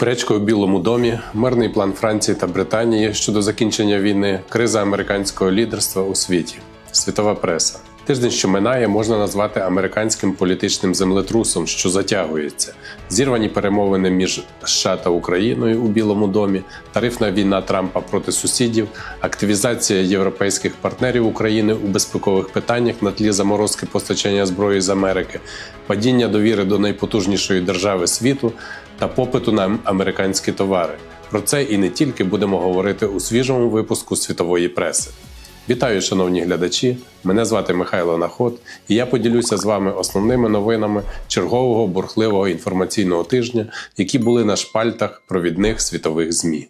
Суперечка у Білому домі, мирний план Франції та Британії щодо закінчення війни, криза американського лідерства у світі, світова преса. Тиждень, що минає, можна назвати американським політичним землетрусом, що затягується. Зірвані перемовини між США та Україною у Білому домі, тарифна війна Трампа проти сусідів, активізація європейських партнерів України у безпекових питаннях на тлі заморозки постачання зброї з Америки, падіння довіри до найпотужнішої держави світу та попиту на американські товари. Про це і не тільки будемо говорити у свіжому випуску світової преси. Вітаю, шановні глядачі! Мене звати Михайло Наход, і я поділюся з вами основними новинами чергового бурхливого інформаційного тижня, які були на шпальтах провідних світових ЗМІ.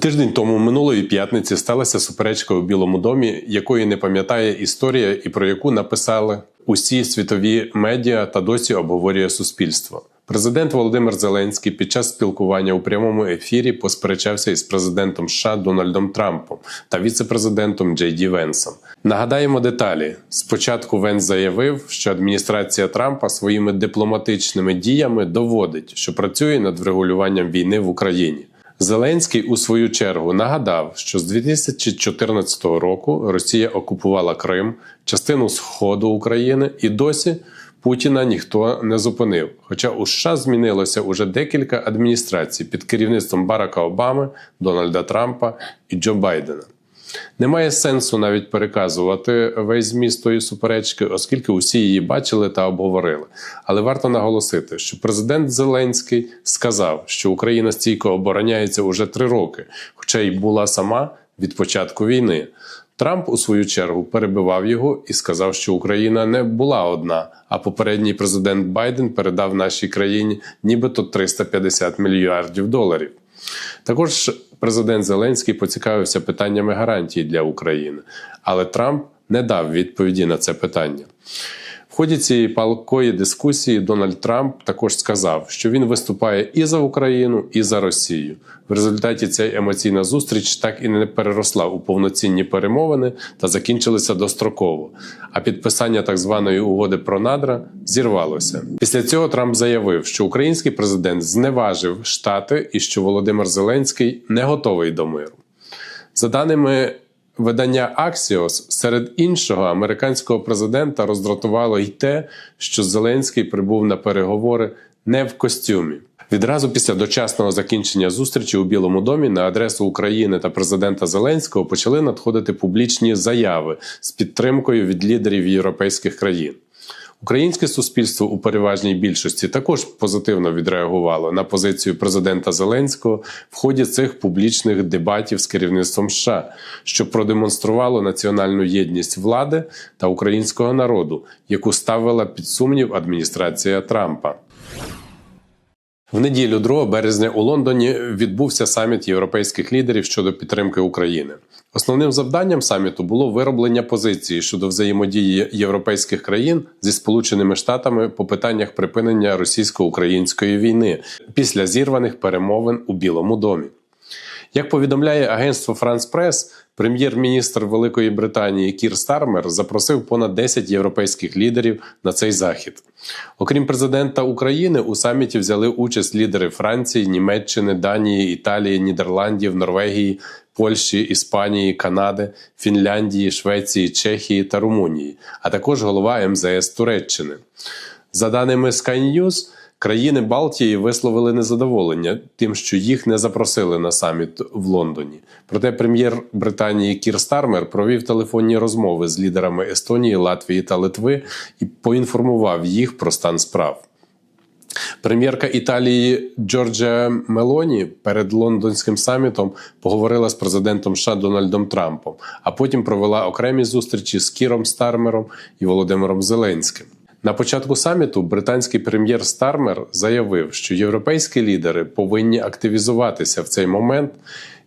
Тиждень тому минулої п'ятниці сталася суперечка у Білому домі, якої не пам'ятає історія і про яку написали усі світові медіа та досі обговорює суспільство. Президент Володимир Зеленський під час спілкування у прямому ефірі посперечався із президентом США Дональдом Трампом та віце-президентом Джей Ді Венсом. Нагадаємо деталі. Спочатку Венс заявив, що адміністрація Трампа своїми дипломатичними діями доводить, що працює над врегулюванням війни в Україні. Зеленський у свою чергу нагадав, що з 2014 року Росія окупувала Крим, частину сходу України і досі Путіна ніхто не зупинив. Хоча у США змінилося уже декілька адміністрацій під керівництвом Барака Обами, Дональда Трампа і Джо Байдена. Немає сенсу навіть переказувати весь зміст тої суперечки, оскільки усі її бачили та обговорили. Але варто наголосити, що президент Зеленський сказав, що Україна стійко обороняється уже три роки, хоча й була сама від початку війни. Трамп у свою чергу перебивав його і сказав, що Україна не була одна. А попередній президент Байден передав нашій країні нібито 350 мільярдів доларів. Також президент Зеленський поцікавився питаннями гарантій для України, але Трамп не дав відповіді на це питання. Ході цієї палкої дискусії Дональд Трамп також сказав, що він виступає і за Україну, і за Росію. В результаті ця емоційна зустріч так і не переросла у повноцінні перемовини та закінчилася достроково. А підписання так званої угоди про надра зірвалося. Після цього Трамп заявив, що український президент зневажив штати і що Володимир Зеленський не готовий до миру. За даними Видання Axios серед іншого американського президента роздратувало й те, що Зеленський прибув на переговори не в костюмі. Відразу після дочасного закінчення зустрічі у Білому домі на адресу України та президента Зеленського почали надходити публічні заяви з підтримкою від лідерів європейських країн. Українське суспільство у переважній більшості також позитивно відреагувало на позицію президента Зеленського в ході цих публічних дебатів з керівництвом США, що продемонструвало національну єдність влади та українського народу, яку ставила під сумнів адміністрація Трампа. В неділю 2 березня у Лондоні відбувся саміт європейських лідерів щодо підтримки України. Основним завданням саміту було вироблення позиції щодо взаємодії європейських країн зі Сполученими Штатами по питаннях припинення російсько-української війни після зірваних перемовин у Білому домі. Як повідомляє агентство France Press, прем'єр-міністр Великої Британії Кір Стармер запросив понад 10 європейських лідерів на цей захід. Окрім президента України, у саміті взяли участь лідери Франції, Німеччини, Данії, Італії, Нідерландів, Норвегії, Польщі, Іспанії, Канади, Фінляндії, Швеції, Чехії та Румунії, а також голова МЗС Туреччини. За даними Sky News, Країни Балтії висловили незадоволення тим, що їх не запросили на саміт в Лондоні. Проте прем'єр Британії Кір Стармер провів телефонні розмови з лідерами Естонії, Латвії та Литви і поінформував їх про стан справ. Прем'єрка Італії Джорджа Мелоні перед лондонським самітом поговорила з президентом США Дональдом Трампом, а потім провела окремі зустрічі з Кіром Стармером і Володимиром Зеленським. На початку саміту британський прем'єр Стармер заявив, що європейські лідери повинні активізуватися в цей момент,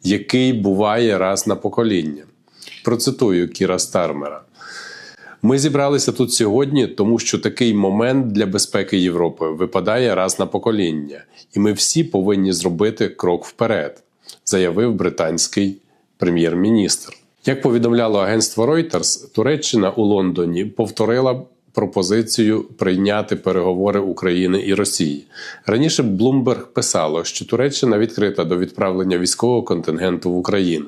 який буває раз на покоління. Процитую Кіра Стармера. Ми зібралися тут сьогодні, тому що такий момент для безпеки Європи випадає раз на покоління, і ми всі повинні зробити крок вперед, заявив британський прем'єр-міністр. Як повідомляло агентство Reuters, Туреччина у Лондоні повторила пропозицію прийняти переговори України і Росії. Раніше Блумберг писало, що Туреччина відкрита до відправлення військового контингенту в Україну.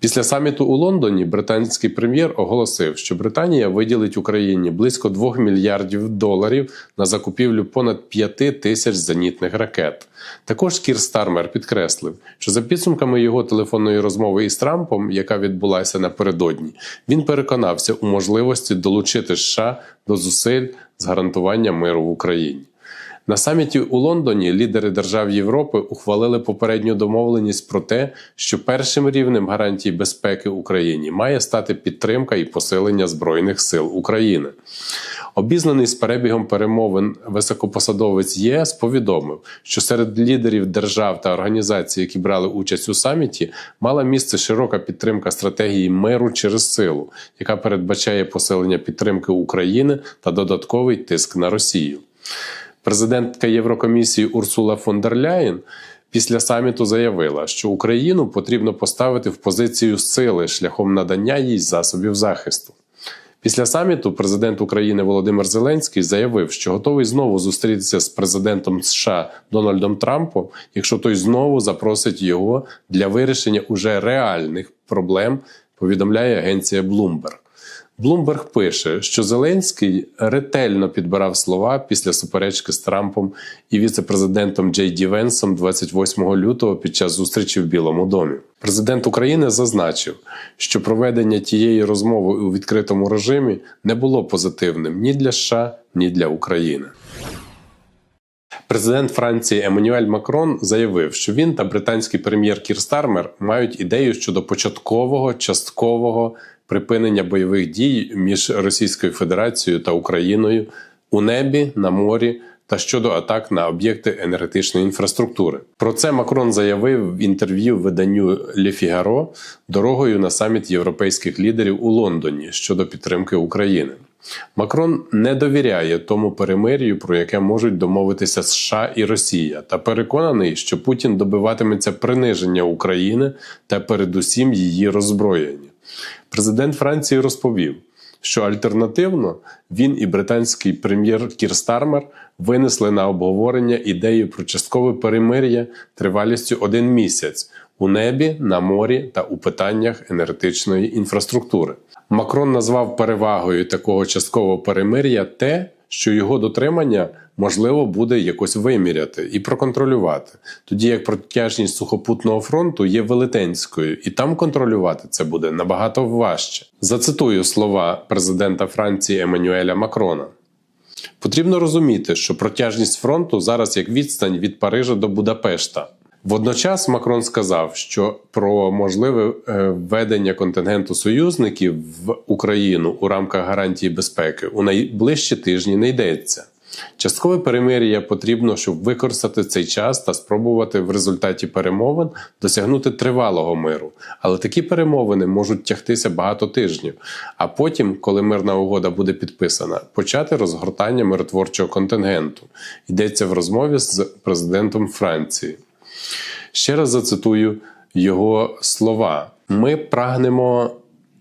Після саміту у Лондоні британський прем'єр оголосив, що Британія виділить Україні близько 2 мільярдів доларів на закупівлю понад 5 тисяч зенітних ракет. Також Кір Стармер підкреслив, що за підсумками його телефонної розмови із Трампом, яка відбулася напередодні, він переконався у можливості долучити США до зусиль з гарантування миру в Україні. На саміті у Лондоні лідери держав Європи ухвалили попередню домовленість про те, що першим рівнем гарантій безпеки Україні має стати підтримка і посилення Збройних сил України. Обізнаний з перебігом перемовин високопосадовець ЄС повідомив, що серед лідерів держав та організацій, які брали участь у саміті, мала місце широка підтримка стратегії миру через силу, яка передбачає посилення підтримки України та додатковий тиск на Росію. Президентка Єврокомісії Урсула фон дер Ляєн після саміту заявила, що Україну потрібно поставити в позицію сили шляхом надання їй засобів захисту. Після саміту президент України Володимир Зеленський заявив, що готовий знову зустрітися з президентом США Дональдом Трампом, якщо той знову запросить його для вирішення уже реальних проблем. Повідомляє агенція Bloomberg. Блумберг пише, що Зеленський ретельно підбирав слова після суперечки з Трампом і віце-президентом Джей Ді Венсом 28 лютого під час зустрічі в Білому домі. Президент України зазначив, що проведення тієї розмови у відкритому режимі не було позитивним ні для США, ні для України. Президент Франції Еммануель Макрон заявив, що він та британський прем'єр Кір Стармер мають ідею щодо початкового часткового припинення бойових дій між Російською Федерацією та Україною у небі, на морі та щодо атак на об'єкти енергетичної інфраструктури. Про це Макрон заявив в інтерв'ю виданню Le Figaro дорогою на саміт європейських лідерів у Лондоні щодо підтримки України. Макрон не довіряє тому перемир'ю, про яке можуть домовитися США і Росія, та переконаний, що Путін добиватиметься приниження України та передусім її роззброєння. Президент Франції розповів, що альтернативно він і британський прем'єр Кір Стармер винесли на обговорення ідею про часткове перемир'я тривалістю один місяць у небі, на морі та у питаннях енергетичної інфраструктури. Макрон назвав перевагою такого часткового перемир'я те, що його дотримання можливо буде якось виміряти і проконтролювати, тоді як протяжність сухопутного фронту є велетенською, і там контролювати це буде набагато важче. Зацитую слова президента Франції Еммануеля Макрона. Потрібно розуміти, що протяжність фронту зараз як відстань від Парижа до Будапешта. Водночас Макрон сказав, що про можливе е, введення контингенту союзників в Україну у рамках гарантії безпеки у найближчі тижні не йдеться. Часткове перемир'я потрібно, щоб використати цей час та спробувати в результаті перемовин досягнути тривалого миру. Але такі перемовини можуть тягтися багато тижнів. А потім, коли мирна угода буде підписана, почати розгортання миротворчого контингенту. Йдеться в розмові з президентом Франції. Ще раз зацитую його слова: ми прагнемо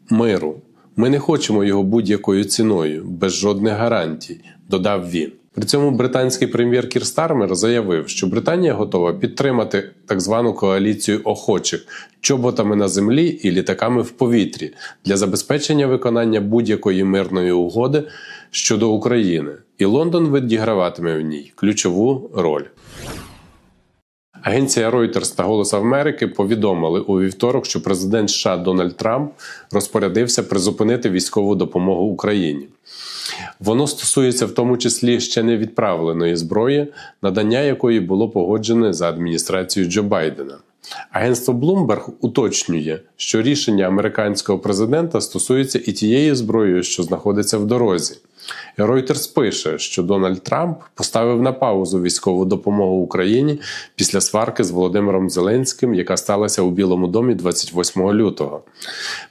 миру. Ми не хочемо його будь-якою ціною, без жодних гарантій, додав він. При цьому британський прем'єр Кір Стармер заявив, що Британія готова підтримати так звану коаліцію охочих чоботами на землі і літаками в повітрі для забезпечення виконання будь-якої мирної угоди щодо України, і Лондон відіграватиме в ній ключову роль. Агенція Reuters та Голос Америки повідомили у вівторок, що президент США Дональд Трамп розпорядився призупинити військову допомогу Україні. Воно стосується в тому числі ще не відправленої зброї, надання якої було погоджене за адміністрацією Джо Байдена. Агентство Bloomberg уточнює, що рішення американського президента стосується і тієї зброї, що знаходиться в дорозі. Reuters пише, що Дональд Трамп поставив на паузу військову допомогу Україні після сварки з Володимиром Зеленським, яка сталася у Білому домі 28 лютого.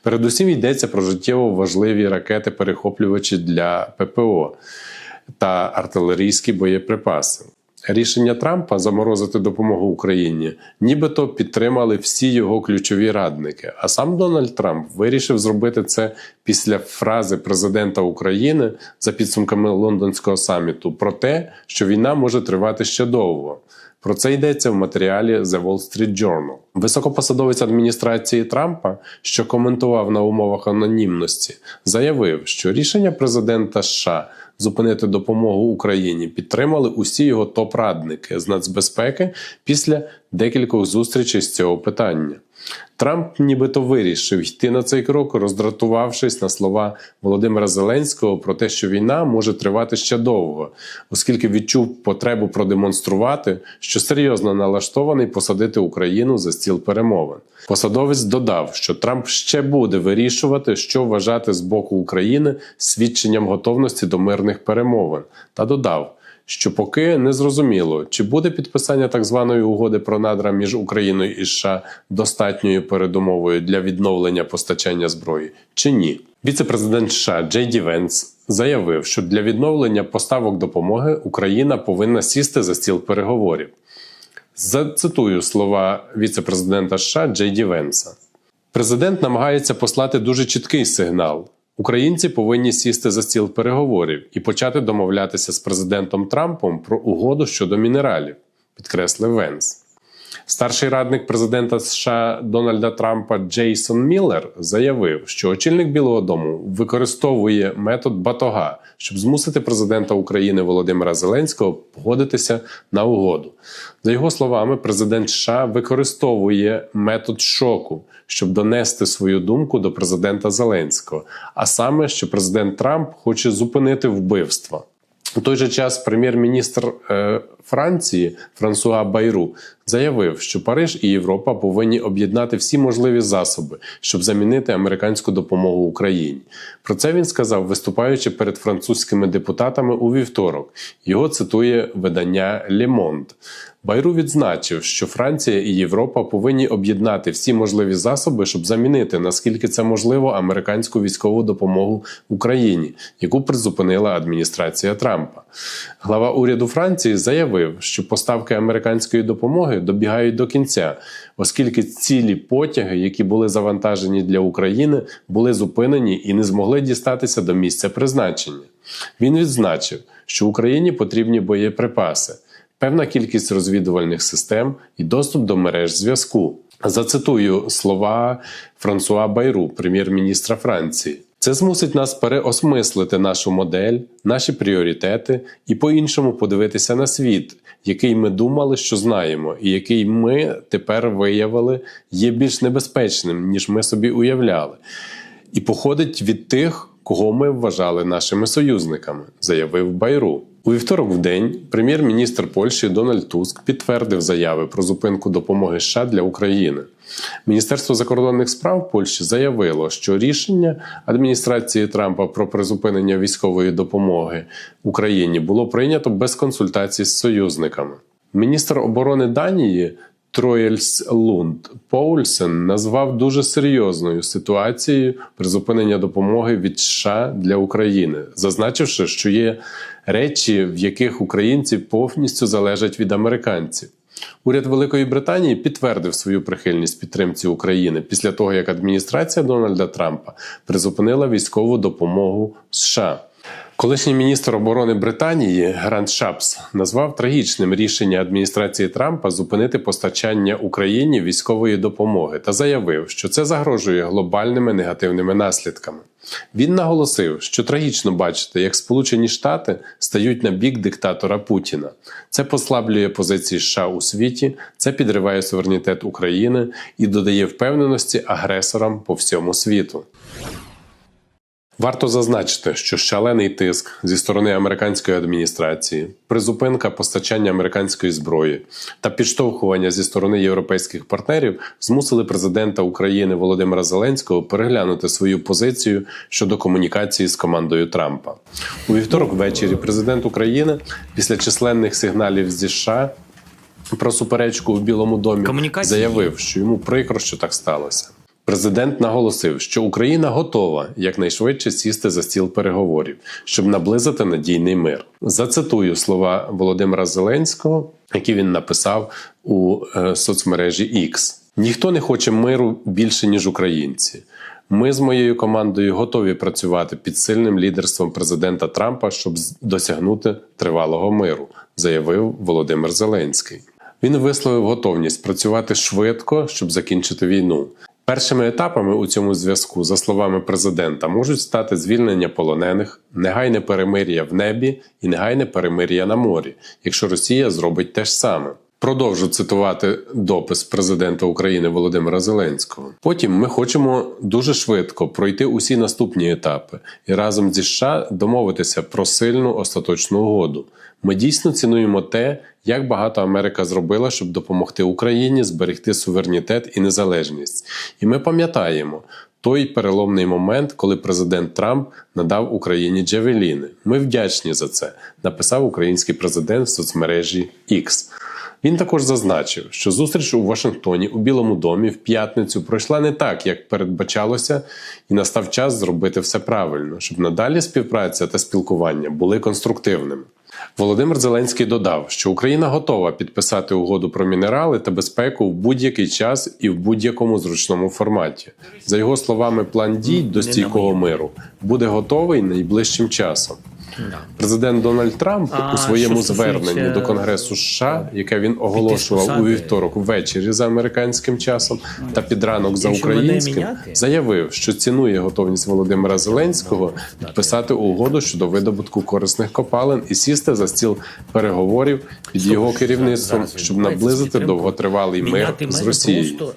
Передусім йдеться про життєво важливі ракети-перехоплювачі для ППО та артилерійські боєприпаси. Рішення Трампа заморозити допомогу Україні, нібито підтримали всі його ключові радники. А сам Дональд Трамп вирішив зробити це після фрази президента України за підсумками лондонського саміту про те, що війна може тривати ще довго. Про це йдеться в матеріалі The Wall Street Journal. Високопосадовець адміністрації Трампа, що коментував на умовах анонімності, заявив, що рішення президента США зупинити допомогу Україні підтримали усі його топ-радники з нацбезпеки після декількох зустрічей з цього питання. Трамп нібито вирішив йти на цей крок, роздратувавшись на слова Володимира Зеленського про те, що війна може тривати ще довго, оскільки відчув потребу продемонструвати, що серйозно налаштований посадити Україну за стіл перемовин. Посадовець додав, що Трамп ще буде вирішувати, що вважати з боку України свідченням готовності до мирних перемовин, та додав що поки не зрозуміло, чи буде підписання так званої угоди про надра між Україною і США достатньою передумовою для відновлення постачання зброї, чи ні. Віце-президент США Джей Ді Венс заявив, що для відновлення поставок допомоги Україна повинна сісти за стіл переговорів. Зацитую слова віце-президента США Джей Ді Венса. Президент намагається послати дуже чіткий сигнал. Українці повинні сісти за стіл переговорів і почати домовлятися з президентом Трампом про угоду щодо мінералів, підкреслив Венс. Старший радник президента США Дональда Трампа Джейсон Міллер заявив, що очільник Білого Дому використовує метод батога, щоб змусити президента України Володимира Зеленського погодитися на угоду. За його словами, президент США використовує метод шоку, щоб донести свою думку до президента Зеленського, а саме, що президент Трамп хоче зупинити вбивство. У той же час прем'єр-міністр е, Франції Франсуа Байру заявив, що Париж і Європа повинні об'єднати всі можливі засоби, щоб замінити американську допомогу Україні. Про це він сказав, виступаючи перед французькими депутатами у вівторок. Його цитує видання Le. Байру відзначив, що Франція і Європа повинні об'єднати всі можливі засоби, щоб замінити наскільки це можливо американську військову допомогу Україні, яку призупинила адміністрація Трампа. Глава уряду Франції заявив, що поставки американської допомоги добігають до кінця, оскільки цілі потяги, які були завантажені для України, були зупинені і не змогли дістатися до місця призначення. Він відзначив, що Україні потрібні боєприпаси певна кількість розвідувальних систем і доступ до мереж зв'язку. Зацитую слова Франсуа Байру, прем'єр-міністра Франції. Це змусить нас переосмислити нашу модель, наші пріоритети і по-іншому подивитися на світ, який ми думали, що знаємо, і який ми тепер виявили є більш небезпечним, ніж ми собі уявляли, і походить від тих, кого ми вважали нашими союзниками, заявив Байру. У вівторок в день прем'єр-міністр Польщі Дональд Туск підтвердив заяви про зупинку допомоги США для України. Міністерство закордонних справ Польщі заявило, що рішення адміністрації Трампа про призупинення військової допомоги Україні було прийнято без консультацій з союзниками. Міністр оборони Данії Троєльс Лунд Поульсен назвав дуже серйозною ситуацією призупинення допомоги від США для України, зазначивши, що є речі, в яких українці повністю залежать від американців. Уряд Великої Британії підтвердив свою прихильність підтримці України після того, як адміністрація Дональда Трампа призупинила військову допомогу США. Колишній міністр оборони Британії Грант Шапс назвав трагічним рішення адміністрації Трампа зупинити постачання Україні військової допомоги та заявив, що це загрожує глобальними негативними наслідками. Він наголосив, що трагічно бачити, як Сполучені Штати стають на бік диктатора Путіна. Це послаблює позиції США у світі, це підриває суверенітет України і додає впевненості агресорам по всьому світу. Варто зазначити, що шалений тиск зі сторони американської адміністрації, призупинка постачання американської зброї та підштовхування зі сторони європейських партнерів змусили президента України Володимира Зеленського переглянути свою позицію щодо комунікації з командою Трампа. У вівторок ввечері президент України після численних сигналів зі США про суперечку в Білому домі заявив, що йому прикро, що так сталося. Президент наголосив, що Україна готова якнайшвидше сісти за стіл переговорів, щоб наблизити надійний мир. Зацитую слова Володимира Зеленського, які він написав у е, соцмережі X. Ніхто не хоче миру більше ніж українці. Ми з моєю командою готові працювати під сильним лідерством президента Трампа, щоб досягнути тривалого миру, заявив Володимир Зеленський. Він висловив готовність працювати швидко, щоб закінчити війну. Першими етапами у цьому зв'язку, за словами президента, можуть стати звільнення полонених, негайне перемир'я в небі і негайне перемир'я на морі, якщо Росія зробить те ж саме. Продовжу цитувати допис президента України Володимира Зеленського. Потім ми хочемо дуже швидко пройти усі наступні етапи і разом зі США домовитися про сильну остаточну угоду. Ми дійсно цінуємо те, як багато Америка зробила, щоб допомогти Україні зберегти суверенітет і незалежність. І ми пам'ятаємо той переломний момент, коли президент Трамп надав Україні Джавеліни. Ми вдячні за це, написав український президент в соцмережі X. Він також зазначив, що зустріч у Вашингтоні у Білому домі в п'ятницю пройшла не так, як передбачалося, і настав час зробити все правильно, щоб надалі співпраця та спілкування були конструктивними. Володимир Зеленський додав, що Україна готова підписати угоду про мінерали та безпеку в будь-який час і в будь-якому зручному форматі. За його словами, план дій до стійкого миру буде готовий найближчим часом. Президент Дональд Трамп А у своєму зверненні до Конгресу США, яке він оголошував у вівторок ввечері за американським часом та під ранок за українським, заявив, що цінує готовність Володимира Зеленського підписати угоду щодо видобутку корисних копалин і сісти за стіл переговорів під його керівництвом, щоб наблизити довготривалий мир з Росією.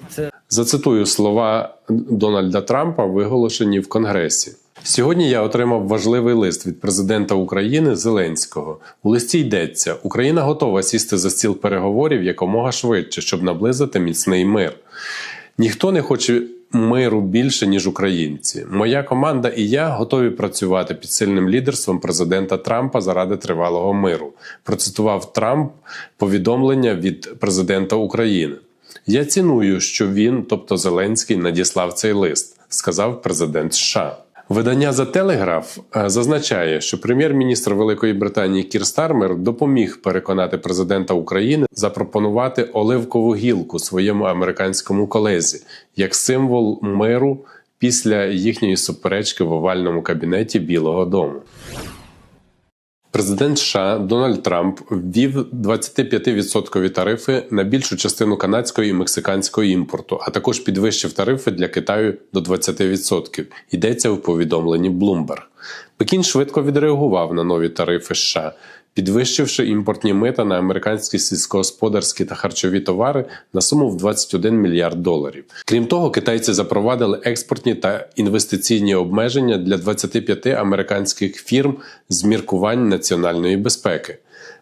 Зацитую слова Дональда Трампа, виголошені в Конгресі. Сьогодні я отримав важливий лист від президента України Зеленського. У листі йдеться: Україна готова сісти за стіл переговорів якомога швидше, щоб наблизити міцний мир. Ніхто не хоче миру більше, ніж українці. Моя команда і я готові працювати під сильним лідерством президента Трампа заради тривалого миру. Процитував Трамп повідомлення від президента України. Я ціную, що він, тобто Зеленський, надіслав цей лист, сказав президент США. Видання за Телеграф е, зазначає, що прем'єр-міністр Великої Британії Кір Стармер допоміг переконати президента України запропонувати оливкову гілку своєму американському колезі як символ миру після їхньої суперечки в овальному кабінеті Білого Дому. Президент США Дональд Трамп ввів 25% тарифи на більшу частину канадського і мексиканського імпорту, а також підвищив тарифи для Китаю до 20%. Йдеться в повідомленні Bloomberg. Пекін швидко відреагував на нові тарифи США, підвищивши імпортні мита на американські сільськогосподарські та харчові товари на суму в 21 мільярд доларів. Крім того, китайці запровадили експортні та інвестиційні обмеження для 25 американських фірм з міркувань національної безпеки.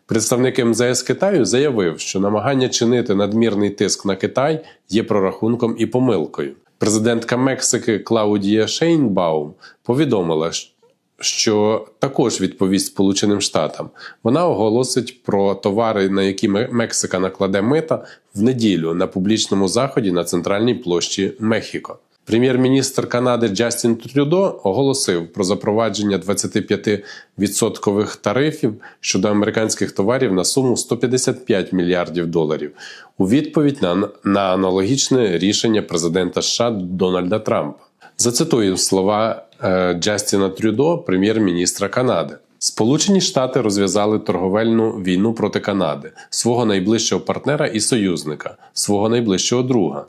Представник МЗС Китаю заявив, що намагання чинити надмірний тиск на Китай є прорахунком і помилкою. Президентка Мексики Клаудія Шейнбаум повідомила, що також відповість Сполученим Штатам. Вона оголосить про товари, на які Ме- Мексика накладе мита в неділю на публічному заході на центральній площі Мехіко. Прем'єр-міністр Канади Джастін Трюдо оголосив про запровадження 25% тарифів щодо американських товарів на суму 155 мільярдів доларів у відповідь на, на аналогічне рішення президента США Дональда Трампа. Зацитую слова Джастіна Трюдо, прем'єр-міністра Канади. Сполучені Штати розв'язали торговельну війну проти Канади, свого найближчого партнера і союзника, свого найближчого друга.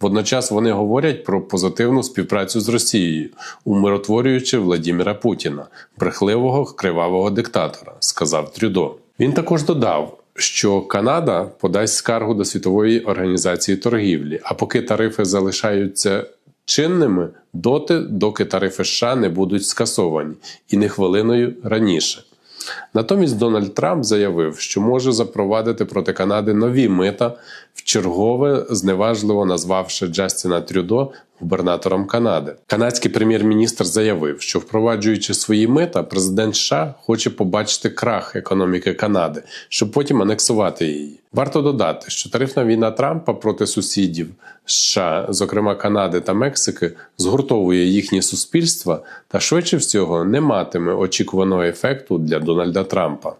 Водночас вони говорять про позитивну співпрацю з Росією, умиротворюючи Владіміра Путіна, брехливого кривавого диктатора, сказав Трюдо. Він також додав, що Канада подасть скаргу до світової організації торгівлі, а поки тарифи залишаються чинними доти, доки тарифи США не будуть скасовані, і не хвилиною раніше. Натомість Дональд Трамп заявив, що може запровадити проти Канади нові мита, вчергове зневажливо назвавши Джастіна Трюдо губернатором Канади. Канадський прем'єр-міністр заявив, що впроваджуючи свої мита, президент США хоче побачити крах економіки Канади, щоб потім анексувати її. Варто додати, що тарифна війна Трампа проти сусідів США, зокрема Канади та Мексики, згуртовує їхні суспільства та швидше всього не матиме очікуваного ефекту для Дональда Трампа.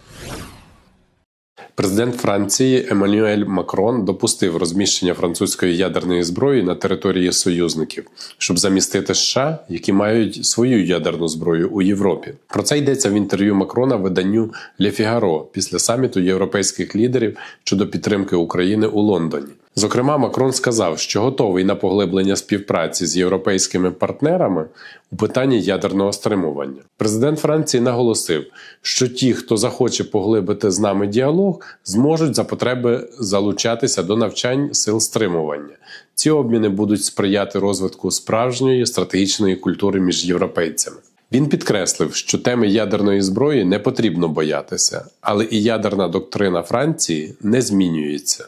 Президент Франції Еммануель Макрон допустив розміщення французької ядерної зброї на території союзників, щоб замістити США, які мають свою ядерну зброю у Європі. Про це йдеться в інтерв'ю Макрона виданню Le після саміту європейських лідерів щодо підтримки України у Лондоні. Зокрема, Макрон сказав, що готовий на поглиблення співпраці з європейськими партнерами у питанні ядерного стримування. Президент Франції наголосив, що ті, хто захоче поглибити з нами діалог, зможуть за потреби залучатися до навчань сил стримування. Ці обміни будуть сприяти розвитку справжньої стратегічної культури між європейцями. Він підкреслив, що теми ядерної зброї не потрібно боятися, але і ядерна доктрина Франції не змінюється.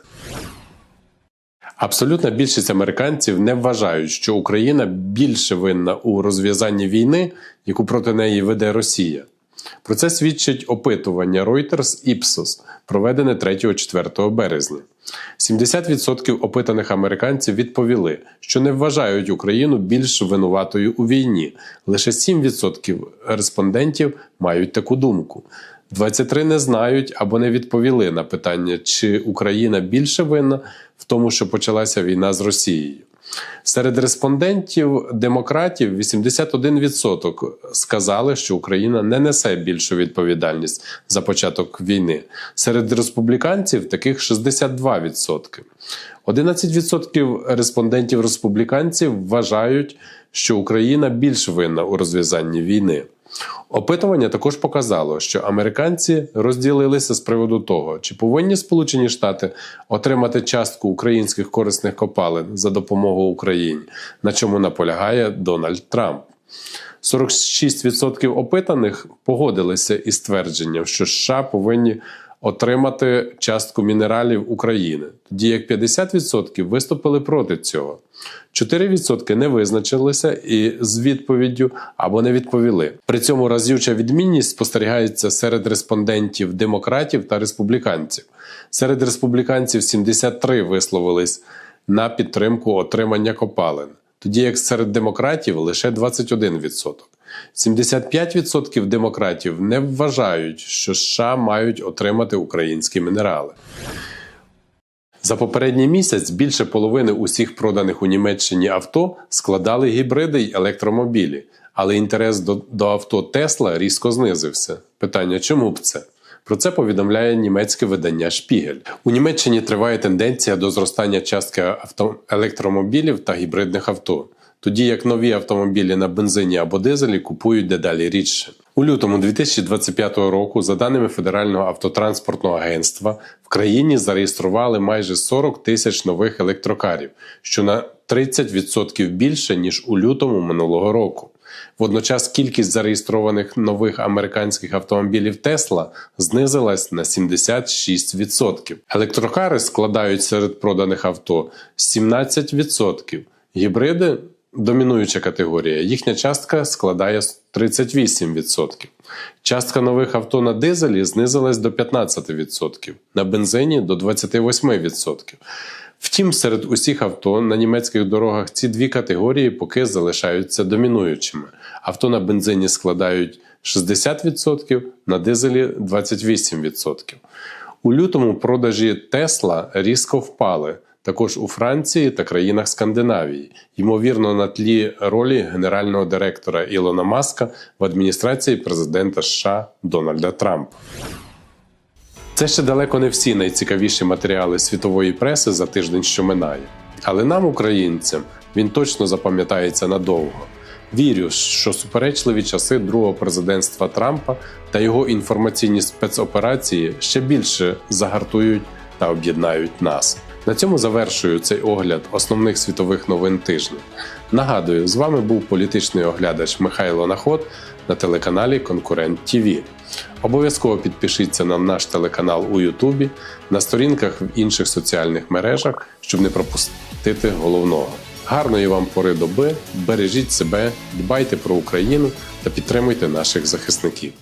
Абсолютна більшість американців не вважають, що Україна більше винна у розв'язанні війни, яку проти неї веде Росія. Про це свідчить опитування Reuters Ipsos, проведене 3-4 березня. 70% опитаних американців відповіли, що не вважають Україну більш винуватою у війні. Лише 7% респондентів мають таку думку. 23 не знають або не відповіли на питання, чи Україна більше винна в тому, що почалася війна з Росією. Серед респондентів демократів 81% сказали, що Україна не несе більшу відповідальність за початок війни. Серед республіканців таких 62%. 11% респондентів республіканців вважають, що Україна більш винна у розв'язанні війни. Опитування також показало, що американці розділилися з приводу того, чи повинні Сполучені Штати отримати частку українських корисних копалин за допомогою Україні, на чому наполягає Дональд Трамп. 46% опитаних погодилися із твердженням, що США повинні отримати частку мінералів України, тоді як 50% виступили проти цього. 4% не визначилися і з відповіддю або не відповіли. При цьому разюча відмінність спостерігається серед респондентів демократів та республіканців. Серед республіканців 73 висловились на підтримку отримання копалин, тоді як серед демократів лише 21%. 75% демократів не вважають, що США мають отримати українські мінерали. За попередній місяць більше половини усіх проданих у Німеччині авто складали гібриди й електромобілі, але інтерес до, до авто Тесла різко знизився. Питання, чому б це? Про це повідомляє німецьке видання Шпігель. У Німеччині триває тенденція до зростання частки авто... електромобілів та гібридних авто, тоді як нові автомобілі на бензині або дизелі купують дедалі рідше. У лютому 2025 року, за даними Федерального автотранспортного агентства, в країні зареєстрували майже 40 тисяч нових електрокарів, що на 30% більше ніж у лютому минулого року. Водночас кількість зареєстрованих нових американських автомобілів Тесла знизилась на 76%. Електрокари складають серед проданих авто 17%. Гібриди домінуюча категорія. Їхня частка складає 38%. Частка нових авто на дизелі знизилась до 15%, на бензині до 28%. Втім, серед усіх авто на німецьких дорогах ці дві категорії поки залишаються домінуючими. Авто на бензині складають 60%, на дизелі 28%. У лютому продажі Тесла різко впали. Також у Франції та країнах Скандинавії, ймовірно, на тлі ролі генерального директора Ілона Маска в адміністрації президента США Дональда Трампа. Це ще далеко не всі найцікавіші матеріали світової преси за тиждень, що минає. Але нам, українцям, він точно запам'ятається надовго. Вірю, що суперечливі часи другого президентства Трампа та його інформаційні спецоперації ще більше загартують та об'єднають нас. На цьому завершую цей огляд основних світових новин тижня. Нагадую, з вами був політичний оглядач Михайло Наход на телеканалі Конкурент ТІВІ. Обов'язково підпишіться на наш телеканал у Ютубі, на сторінках в інших соціальних мережах, щоб не пропустити головного. Гарної вам пори доби, бережіть себе, дбайте про Україну та підтримуйте наших захисників.